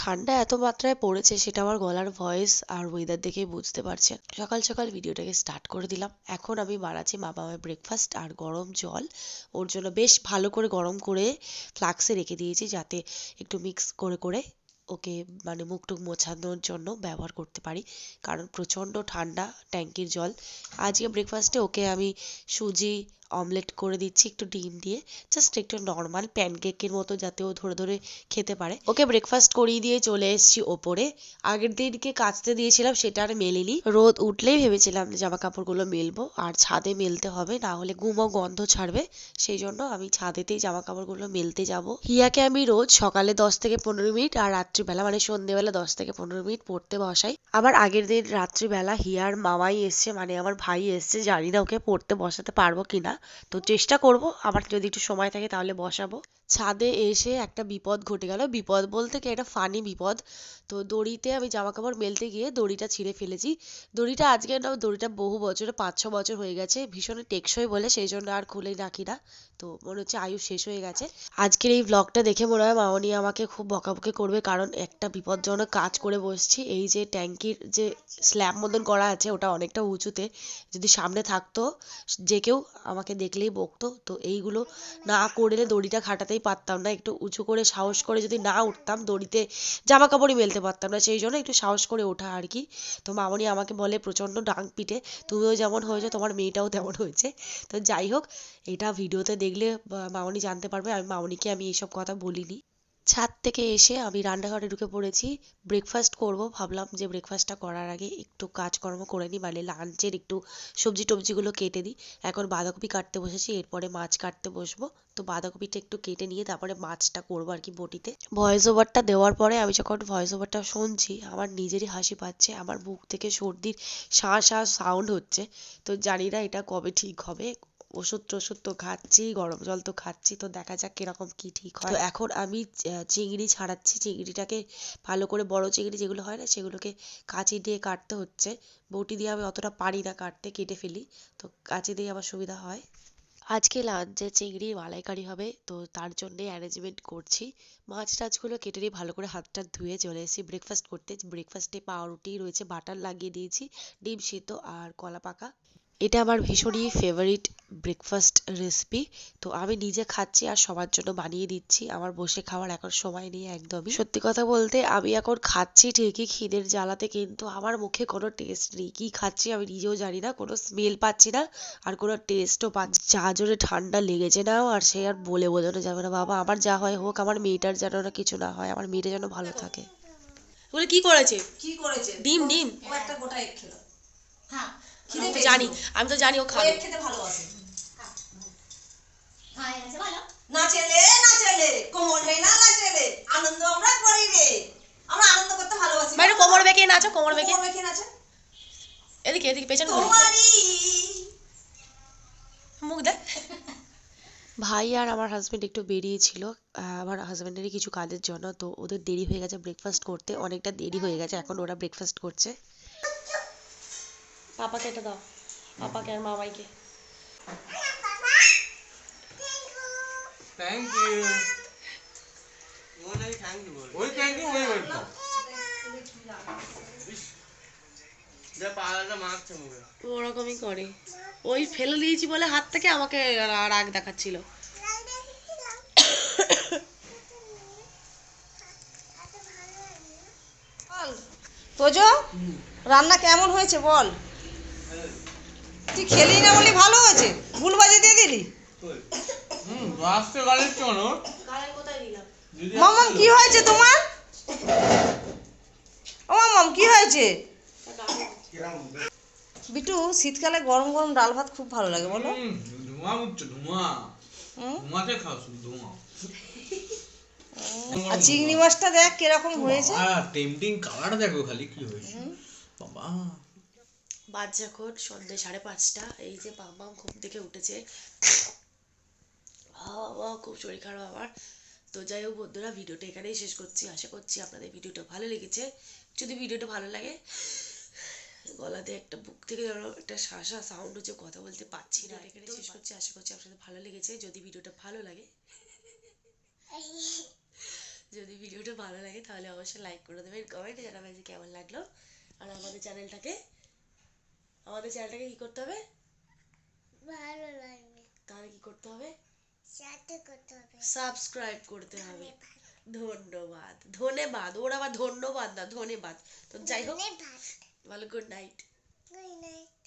ঠান্ডা এত মাত্রায় পড়েছে সেটা আমার গলার ভয়েস আর ওয়েদার দেখেই বুঝতে পারছেন। সকাল সকাল ভিডিওটাকে স্টার্ট করে দিলাম। এখন আমি বানাচ্ছি মা বাবার ব্রেকফাস্ট আর গরম জল। ওর জন্য বেশ ভালো করে গরম করে ফ্লাক্সে রেখে দিয়েছি যাতে একটু মিক্স করে করে ওকে মানে মুখ টুক মোছানোর জন্য ব্যবহার করতে পারি। কারণ প্রচণ্ড ঠান্ডা ট্যাঙ্কির জল। আজকে ব্রেকফাস্টে ওকে আমি সুজি অমলেট করে দিচ্ছি একটু ডিম দিয়ে। জাস্ট একটু নর্মাল প্যানকেকের মতো যাতে ও ধরে ধরে খেতে পারে। ওকে ব্রেকফাস্ট করিয়ে দিয়ে চলে এসেছি ওপরে। আগের দিনকে কাচতে দিয়েছিলাম, সেটা আর মেলেনি। রোদ উঠলেই ভেবেছিলাম যে জামা কাপড়গুলো মেলবো, আর ছাদে মেলতে হবে, না হলে গুমো গন্ধ ছাড়বে। সেই জন্য আমি ছাদেতেই জামা কাপড়গুলো মেলতে যাব। হিয়াকে আমি রোজ সকালে দশ থেকে পনেরো মিনিট আর রাত্রিবেলা মানে সন্ধেবেলা দশ থেকে পনেরো মিনিট পড়তে বসাই। আবার আগের দিন রাত্রিবেলা হিয়ার মামাই এসছে মানে আমার ভাই এসছে, জানি না ওকে পড়তে বসাতে পারব কিনা। তো চেষ্টা করব, আমার যদি একটু সময় থাকে তাহলে বসাবো। ছাদে এসে একটা বিপদ ঘটে গেল। বিপদ বলতে কি? একটা ফানি বিপদ। তো দড়িতে আমি জামা কাপড় মেলতে গিয়ে দড়িটা ছিঁড়ে ফেলেছি। দড়িটা আজকে না, দড়িটা বহু বছরে পাঁচ ছ বছর হয়ে গেছে, ভীষণ টেকসই বলে সেই জন্য আর খুলে রাখি না। তো মনে হচ্ছে আয়ু শেষ হয়ে গেছে। আজকের এই ব্লগটা দেখে মনে হয় মামনি আমাকে খুব বকাবকি করবে, কারণ একটা বিপজ্জনক কাজ করে বসছি। এই যে ট্যাঙ্কির যে স্ল্যাব মতন করা আছে, ওটা অনেকটা উঁচুতে। যদি সামনে থাকতো, যে কেউ আমাকে দেখলেই বকতো। তো এইগুলো না করলে দড়িটা খাটাতেই পারতাম না। একটু উঁচু করে সাহস করে যদি না উঠতাম, দড়িতে জামা কাপড়ই মেলতে পারতাম না, সেই জন্য একটু সাহস করে ওঠা আর কি। তো মামনি আমাকে বলে প্রচণ্ড ডাং পিটে, তুমিও যেমন হয়েছো, তোমার মেয়েটাও তেমন হয়েছে। তো যাই হোক, এটা ভিডিওতে দেখলে মামনি জানতে পারবে, আমি মামনিকে আমি এইসব কথা বলিনি। ছাদ থেকে এসে আমি রান্নাঘরে ঢুকে পড়েছি। ব্রেকফাস্ট করব, ভাবলাম যে ব্রেকফাস্টটা করার আগে একটু কাজকর্ম করে নিই মানে লাঞ্চের একটু সবজি টবজিগুলো কেটে দিই এখন বাঁধাকপি কাটতে বসেছি, এরপরে মাছ কাটতে বসবো। তো বাঁধাকপিটা একটু কেটে নিয়ে তারপরে মাছটা করব আর কি বটিতে। ভয়েস ওভারটা দেওয়ার পরে আমি যখন ভয়েস ওভারটা শুনছি, আমার নিজেরই হাসি পাচ্ছে, আমার মুখ থেকে সর্দির শাঁ শাঁ সাউন্ড হচ্ছে। তো জানি না এটা কবে ঠিক হবে ওষুধ টষুধ তো খাচ্ছি গরম জল তো খাচ্ছি তো দেখা যাক কীরকম কি ঠিক হয়। তো এখন আমি চিংড়ি ছাড়াচ্ছি চিংড়িটাকে ভালো করে বড় চিংড়ি যেগুলো হয় না সেগুলোকে কাঁচি দিয়ে কাটতে হচ্ছে। বটি দিয়ে আমি অতটা পারি না কাটতে কেটে ফেলি তো কাঁচি দিয়ে আমার সুবিধা হয়। আজকে লাঞ্চে চিংড়ি মালাইকারি হবে তো তার জন্যে অ্যারেঞ্জমেন্ট করছি। মাছ টাছগুলো কেটে নিয়ে ভালো করে হাত টাত ধুয়ে চলে এসেছি ব্রেকফাস্ট করতে। ব্রেকফাস্টে পাউরুটি রয়েছে বাটার লাগিয়ে দিয়েছি ডিম সিদ্ধ আর কলা পাকা এটা আমার ভীষণই ফেভারিট ব্রেকফাস্ট রেসিপি তো আমি নিজে খাচ্ছি আর সবার জন্য বানিয়ে দিচ্ছি। আমার বসে খাওয়ার এখন সময় নেই একদমই। সত্যি কথা বলতে আমি এখন খাচ্ছি ঠিকই খিদের জ্বালাতে কিন্তু আমার মুখে কোনো টেস্ট নেই। কি খাচ্ছি আমি নিজেও জানি না কোনো স্মেল পাচ্ছি না আর কোনো টেস্টও পাচ্ছি যা জোরে ঠান্ডা লেগেছে না আর সে আর বলে বোঝানো যাবে না বাবা আমার যা হয় হোক আমার মেয়েটার যেন না কিছু না হয় আমার মেয়েটা যেন ভালো থাকে। বলে কি করেছে? কি করেছে? ডিম ডিম। ও একটা গোটা খেলো। হ্যাঁ। জানি আমি তো জানি ও খাবে। খেতে ভালোবাসে। হ্যাঁ আছে ভালো। না চেলে না চেলে কোমর না না চেলে আনন্দ আমরা করি রে। আমরা আনন্দ করতে ভালোবাসি। বাইরে কোমর বেঁকে নাচো কোমর বেঁকে। কোমর বেঁকে নাচে। এদিকে এদিকে পেছনে। মুখ দেখ। ভাই আর আমার হাজবেন্ড একটু বেরিয়েছিল। আমার হাজবেন্ডেরই কিছু কাজের জন্য তো ওদের দেরি হয়ে গেছে ব্রেকফাস্ট করতে। অনেকটা দেরি হয়ে গেছে এখন ওরা ব্রেকফাস্ট করছে। পাপাকে এটা দাও পাপাকে আর মামাইকে থ্যাংক ইউ ওই থ্যাংক ইউ ওই ওরকমই করে ওই ফেলে দিয়েছি বলে হাত থেকে আমাকে রাগ দেখাচ্ছিল বল। তোজো রান্না কেমন হয়েছে বল? তুই খেলি না বলি ভালো হয়েছে? ভুল বাজে দিয়ে দিলি? হুম আসতে গালের মামাম কি হয়েছে তোমার? ও মামাম কি হয়েছে? বিটু শীতকালে গরম গরম ডাল ভাত খুব ভালো লাগে বলো। হুম, ধোঁয়া উঠছে ধোঁয়া ধোঁয়াতে খাও ধোঁয়া আর চিংড়ি মাছটা দেখ কীরকম হয়েছে। আর টেম্পটিং কালার দেখো খালি কি হয়েছে। বাবা। বাদ যখন সন্ধ্যে সাড়ে পাঁচটা এই যে মামাম ঘুম থেকে উঠেছে। বাবা খুব শরীর খারাপ আমার। তো যাই হোক বন্ধুরা ভিডিওটা এখানেই শেষ করছি। আশা করছি আপনাদের ভিডিওটা ভালো লেগেছে। যদি ভিডিওটা ভালো লাগে গলাতে একটা বুক থেকে যেন একটা শাসা সাউন্ড হচ্ছে কথা বলতে পারছি না। এখানে শেষ করছি। আশা করছি আপনাদের ভালো লেগেছে। যদি ভিডিওটা ভালো লাগে যদি ভিডিওটা ভালো লাগে তাহলে অবশ্যই লাইক করে দেবেন। কমেন্টে জানাবেন যে কেমন লাগল। আর আমাদের চ্যানেলটাকে আমাদের চ্যানেলটাকে কি করতে হবে? ভালো লাগবে। তাহলে কি করতে হবে? করতে হবে। সাবস্ক্রাইব করতে হবে। ধন্যবাদ। ধন্যবাদ। ওর আবার ধন্যবাদ না ধন্যবাদ। তো যাই হোক। ভালো গুড নাইট গুড নাইট